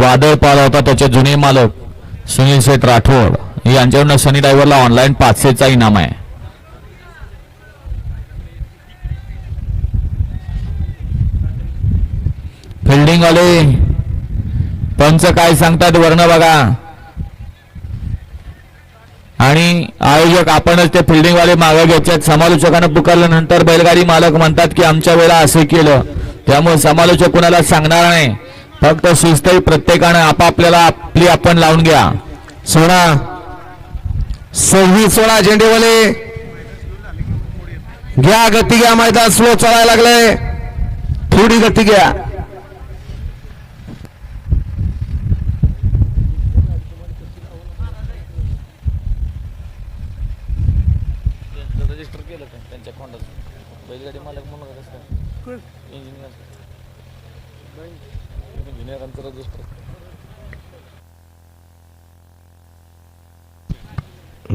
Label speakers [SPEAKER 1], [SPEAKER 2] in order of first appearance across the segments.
[SPEAKER 1] वादळ पाहिला होता त्याचे जुने मालक सुनील शेठ राठोड यांच्याकडनं सनी ड्रायव्हरला ऑनलाईन पाचशेचा इनाम आहे. फिल्डिंग वाले पंच काय सांगतात वर्ण बघा. आणि आयोजक आपणच ते फिल्डिंग वाले मागे घ्यायच्यात समालोचकानं पुकारल्यानंतर बैलगाडी मालक म्हणतात की आमच्या वेळेला असे केलं. त्यामुळे समालोचक कुणाला सांगणार नाही. फक्त शिस्तही प्रत्येकानं आपापल्याला आपली आपण लावून घ्या.
[SPEAKER 2] सोळा सव्वीस सोळा झेंडेवाले. घ्या गती घ्या मैदान स्लो चालायला लागलंय. थोडी गती घ्या.
[SPEAKER 1] रजिस्टर केलं त्यांच्या कोंडाचं बैलगाडी मालक म्हणून इंजिनियर इंजिनियरांचं रजिस्टर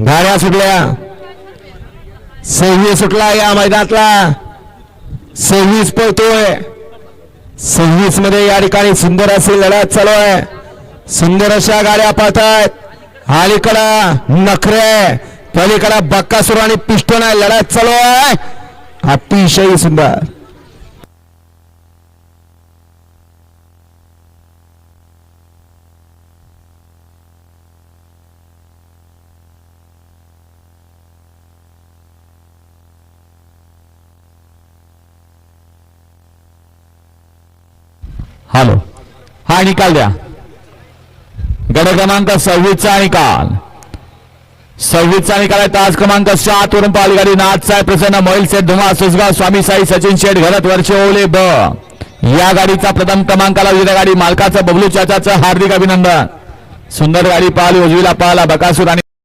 [SPEAKER 2] गाड्या सुटल्या. सव्वीस सुटला या मैदानातला. सव्वीस पळतोय. सव्वीसमध्ये या ठिकाणी सुंदर अशी लढत चालू आहे. सुंदर अशा गाड्या पाहतात अलीकडं नखरे. पलीकडं बक्कासूर आणि पिस्टन आहे. लढत चालू आहे. अतिशय सुंदर.
[SPEAKER 1] हॅलो. हा निकाल द्या. गड क्रमांक सव्वीसचा निकाल. सव्वीसचा निकाल आहे तास क्रमांक सात वरून पालगाडी नाथ साहेब प्रसन्न मोहिल सेठ धुमा सुसगाव स्वामी साई सचिन शेठ घरत वर्षे ओले ब. या गाडीचा प्रथम क्रमांकाला विविध गाडी मालकाचं बबलू चाचाचं हार्दिक अभिनंदन. सुंदर गाडी पाहिली उजवीला पाहिला बकासूर आणि